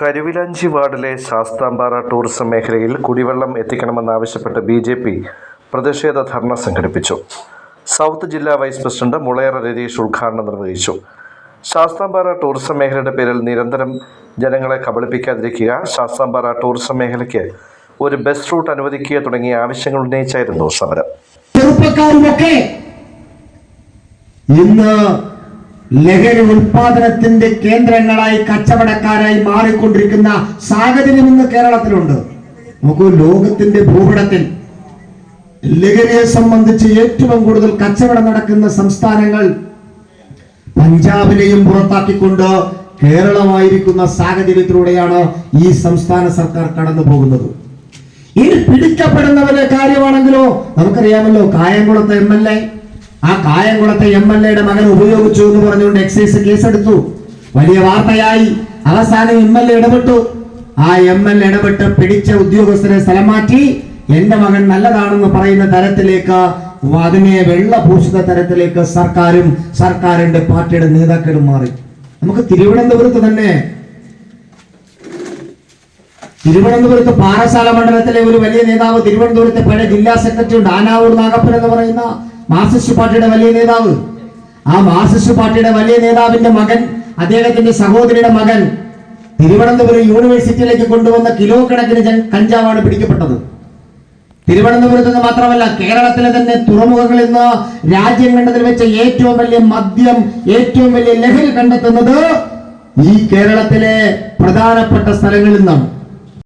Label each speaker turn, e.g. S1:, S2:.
S1: കരുവിലാഞ്ചി വാർഡിലെ ശാസ്താംപാറ ടൂറിസം മേഖലയിൽ കുടിവെള്ളം എത്തിക്കണമെന്നാവശ്യപ്പെട്ട് ബി ജെ പി പ്രതിഷേധ ധർണ സംഘടിപ്പിച്ചു. സൗത്ത് ജില്ലാ വൈസ് പ്രസിഡന്റ് മുളയറ രതീഷ് ഉദ്ഘാടനം നിർവഹിച്ചു. ശാസ്താംപാറ ടൂറിസം മേഖലയുടെ പേരിൽ നിരന്തരം ജനങ്ങളെ കബളിപ്പിക്കാതിരിക്കുക ശാസ്താംപാറ ടൂറിസം മേഖലയ്ക്ക് ഒരു ബസ് റൂട്ട് അനുവദിക്കുക തുടങ്ങിയ ആവശ്യങ്ങൾ ഉന്നയിച്ചായിരുന്നു സമരം.
S2: ലഹരി ഉൽപാദനത്തിന്റെ കേന്ദ്രങ്ങളായി കച്ചവടക്കാരായി മാറിക്കൊണ്ടിരിക്കുന്ന സാഹചര്യം ഇന്ന് കേരളത്തിലുണ്ട്. നോക്കൂ ലോകത്തിന്റെ ഭൂപടത്തിൽ ലഹരിയെ സംബന്ധിച്ച് ഏറ്റവും കൂടുതൽ കച്ചവടം നടക്കുന്ന സംസ്ഥാനങ്ങൾ പഞ്ചാബിനെയും പുറത്താക്കിക്കൊണ്ട് കേരളമായിരിക്കുന്ന സാഹചര്യത്തിലൂടെയാണ് ഈ സംസ്ഥാന സർക്കാർ കടന്നു പോകുന്നത്. ഇനി പിടിക്കപ്പെടുന്നവരുടെ കാര്യമാണെങ്കിലോ നമുക്കറിയാമല്ലോ കായംകുളത്ത് എം എൽ എ ആ കായംകുളത്തെ എം എൽ എയുടെ മകൻ ഉപയോഗിച്ചു എന്ന് പറഞ്ഞുകൊണ്ട് എക്സൈസ് കേസെടുത്തു വലിയ വാർത്തയായി. അവസാനം എം എൽ എ ഇടപെട്ടു. ആ എം എൽ എ ഇടപെട്ട് പിടിച്ച ഉദ്യോഗസ്ഥരെ സ്ഥലം മാറ്റി. എന്റെ മകൻ നല്ലതാണെന്ന് പറയുന്ന തരത്തിലേക്ക് അതിനെ വെള്ളഭൂഷിത തരത്തിലേക്ക് സർക്കാരും സർക്കാരിന്റെ പാർട്ടിയുടെ നേതാക്കളും മാറി. നമുക്ക് തിരുവനന്തപുരത്ത് തന്നെ തിരുവനന്തപുരത്ത് പാറശാല മണ്ഡലത്തിലെ ഒരു വലിയ നേതാവ് തിരുവനന്തപുരത്തെ പഴയ ജില്ലാ സെക്രട്ടറി ഉണ്ട്. ആനാവൂർ നാഗപ്പൻ എന്ന് പറയുന്ന മാർസിസ്റ്റ് പാർട്ടിയുടെ വലിയ നേതാവ്. ആ മാർസിസ്റ്റ് പാർട്ടിയുടെ വലിയ നേതാവിന്റെ മകൻ അദ്ദേഹത്തിന്റെ സഹോദരിയുടെ മകൻ തിരുവനന്തപുരം യൂണിവേഴ്സിറ്റിയിലേക്ക് കൊണ്ടുവന്ന കിലോ കണക്കിന് കഞ്ചാവാണ് പിടിക്കപ്പെട്ടത്. തിരുവനന്തപുരത്ത് നിന്ന് മാത്രമല്ല കേരളത്തിലെ തന്നെ തുറമുഖങ്ങളിൽ നിന്ന് രാജ്യം കണ്ടതിൽ വെച്ച ഏറ്റവും വലിയ മദ്യം ഏറ്റവും വലിയ ലഹരി കണ്ടെത്തുന്നത് ഈ കേരളത്തിലെ പ്രധാനപ്പെട്ട സ്ഥലങ്ങളിൽ നിന്നാണ്.